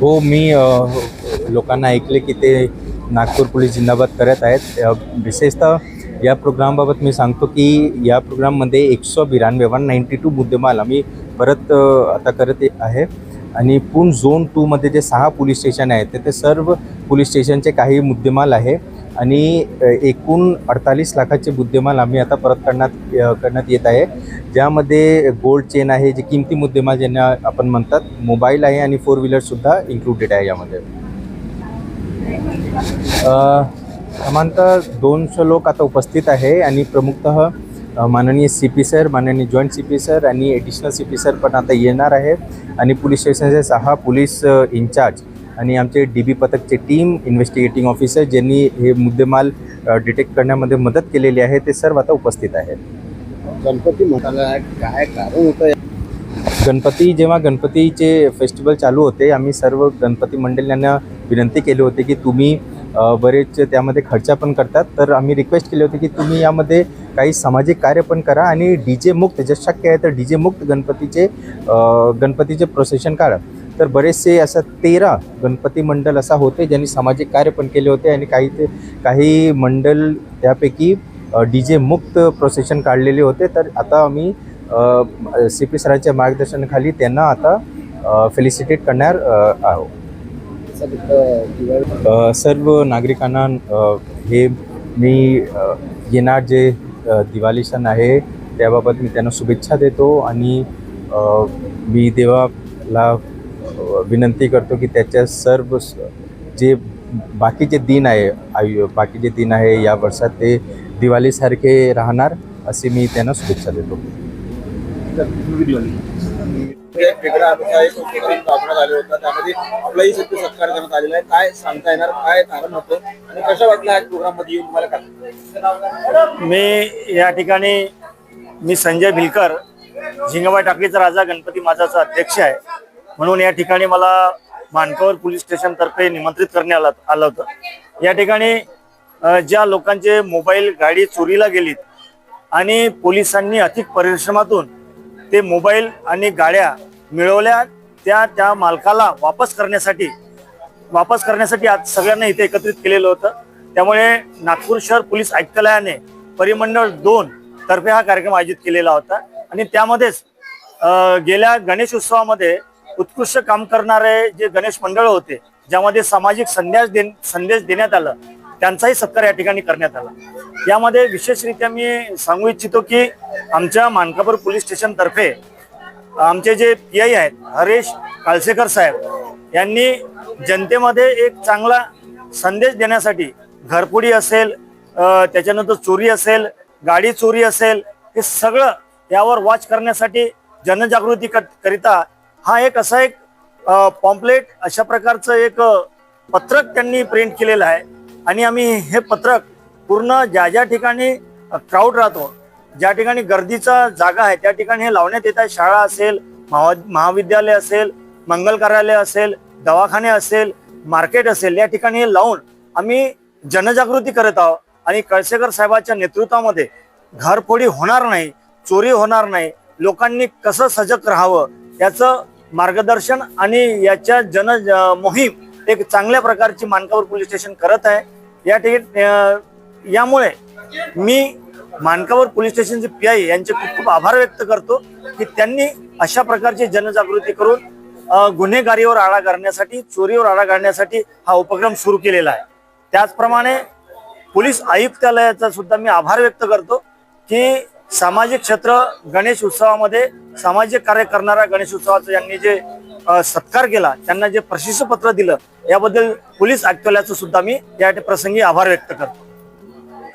हो मी लोकांना ऐकले की ते नागपूर पोलीस जिंदाबाद करत आहेत. विशेषतः या प्रोग्रामबाबत मी सांगतो की या प्रोग्राममध्ये एकशे बिरानवे वन नाईन्टी टू मुद्देमाल आम्ही परत आता करत आहे. आणि पूर्ण झोन टूमध्ये जे सहा पोलीस स्टेशन आहेत ते- सर्व पोलीस स्टेशनचे काही मुद्देमाल आहे. आणि एकूण अडतालीस लाखाचे मुद्देमाल आम्ही आता परत करण्यात करण्यात येत आहे. ज्यामध्ये गोल्ड चेन आहे जे किमती मुद्देमाल ज्यांना आपण म्हणतात मोबाईल आहे आणि फोर व्हीलरसुद्धा इन्क्लुडेड आहे यामध्ये. अ, दोनशे लोक आता उपस्थित आहे आणि प्रमुखतः माननीय सी पी सर माननीय जॉईंट सी पी सर आणि एडिशनल सी पी सर पण आता येणार आहे आणि पोलीस स्टेशनचे सहा पोलीस इन्चार्ज इंचार्ज आणि आमचे डी बी पथकचे टीम इन्व्हेस्टिगेटिंग ऑफिसर ज्यांनी हे मुद्देमाल डिटेक्ट करण्यामध्ये मदत केलेली आहे ते सर्व आता उपस्थित आहेत. गणपती म्हणाला काय कारण होतं गणपती जेव्हा गणपतीचे फेस्टिवल चालू होते आम्ही सर्व गणपती मंडळांना विनंती केली होती की तुम्ही बरेच त्यामध्ये खर्च पण करतात. तर आम्ही रिक्वेस्ट केली होती की तुम्ही यामध्ये काही सामाजिक कार्य पण करा आणि डी जे मुक्त जे शक्य आहे तर डी जे मुक्त गणपतीचे गणपतीचे प्रोसेशन काढा. तर बरेचसे असं तेरा गणपती मंडळ असा होते ज्यांनी सामाजिक कार्य पण केले होते आणि काही ते काही मंडळ त्यापैकी डी जे मुक्त प्रोसेशन काढलेले होते. तर आता आम्ही सी पी सरांच्या मार्गदर्शनाखाली त्यांना आता फेलिसिटेट करणार आहोत. सर्व नागरिकांना हे मी येणार जे दिवाळी सण आहे त्याबाबत मी त्यांना शुभेच्छा देतो आणि मी देवाला विनंती करतो की त्याच्या सर्व जे बाकीचे दिन आहे आयु बाकीचे दिन आहे या वर्षात ते दिवाळीसारखे राहणार असे मी त्यांना शुभेच्छा देतो. वेगळा अनुभव एक उपक्रम राबवण्यात आले होता. त्यामध्ये आपलाही सत्य सत्कार करण्यात आलेला आहे. काय सांगता येणार? काय कारण होतं? आणि कशा वाटलं आज प्रोग्राममध्ये येऊन तुम्हाला काय? मी या ठिकाणी मी संजय भिलकर झिंगाबाई टाकळीचा राजा गणपती माझाचा अध्यक्ष आहे. म्हणून या ठिकाणी मला मानकावर पोलीस स्टेशन तर्फे निमंत्रित करण्यात आलं आलं होतं. या ठिकाणी ज्या लोकांचे मोबाईल गाडी चोरीला गेलीत आणि पोलिसांनी अधिक परिश्रमातून ते मोबाईल आणि गाड्या मिळवल्या त्या त्या मालकाला वापस करण्यासाठी वापस करण्यासाठी आज सगळ्यांना इथे एकत्रित केलेलं होतं. त्यामुळे नागपूर शहर पोलीस आयुक्तालयाने परिमंडळ दोन तर्फे हा कार्यक्रम आयोजित केलेला होता. आणि त्यामध्येच गेल्या गणेश उत्सवामध्ये उत्कृष्ट काम करणारे जे गणेश मंडळ होते ज्यामध्ये सामाजिक संदेश दे संदेश देण्यात आलं त्यांचाही सत्कार या ठिकाणी करण्यात आला. यामध्ये विशेषरित्या मी सांगू इच्छितो की आमच्या मानकापूर पोलीस स्टेशनतर्फे आमचे जे पी आय आहेत हरेश कालसेकर साहेब यांनी जनतेमध्ये एक चांगला संदेश देण्यासाठी घरपुडी असेल त्याच्यानंतर चोरी असेल गाडी चोरी असेल हे सगळं यावर वॉच करण्यासाठी जनजागृती करिता हा एक असा एक पॉम्पलेट अशा प्रकारचं एक पत्रक त्यांनी प्रिंट केलेलं आहे. आणि आम्ही हे पत्रक पूर्ण ज्या ज्या ठिकाणी क्राऊड राहतो ज्या ठिकाणी गर्दीचा जागा आहे त्या ठिकाणी हे लावण्यात येत आहे. शाळा असेल महा महाविद्यालय असेल मंगल कार्यालय असेल दवाखाने असेल मार्केट असेल या ठिकाणी हे लावून आम्ही जनजागृती करत आहोत. आणि कळसेकर साहेबाच्या नेतृत्वामध्ये घरफोडी होणार नाही चोरी होणार नाही लोकांनी कसं सजग राहावं याचं मार्गदर्शन आणि याच्या जन मोहीम एक चांगल्या प्रकारची मानकापूर पोलीस स्टेशन करत आहे. या ठिकाणी यामुळे मी Mankapur police station P I यांचे खूप खूप आभार व्यक्त करतो की त्यांनी अशा प्रकारची जनजागृती करून गुन्हेगारीवर आळा घालण्यासाठी चोरीवर आळा घालण्यासाठी हा उपक्रम सुरू केलेला आहे. त्याचप्रमाणे पोलीस आयुक्तालयाचा सुद्धा मी आभार व्यक्त करतो की सामाजिक क्षेत्र गणेश उत्सवामध्ये सामाजिक कार्य करणाऱ्या गणेश उत्सवाचं यांनी जे सत्कार केला त्यांना जे प्रशस्ती पत्र दिलं याबद्दल पोलीस आयुक्तालयाचं सुद्धा मी या प्रसंगी आभार व्यक्त करतो.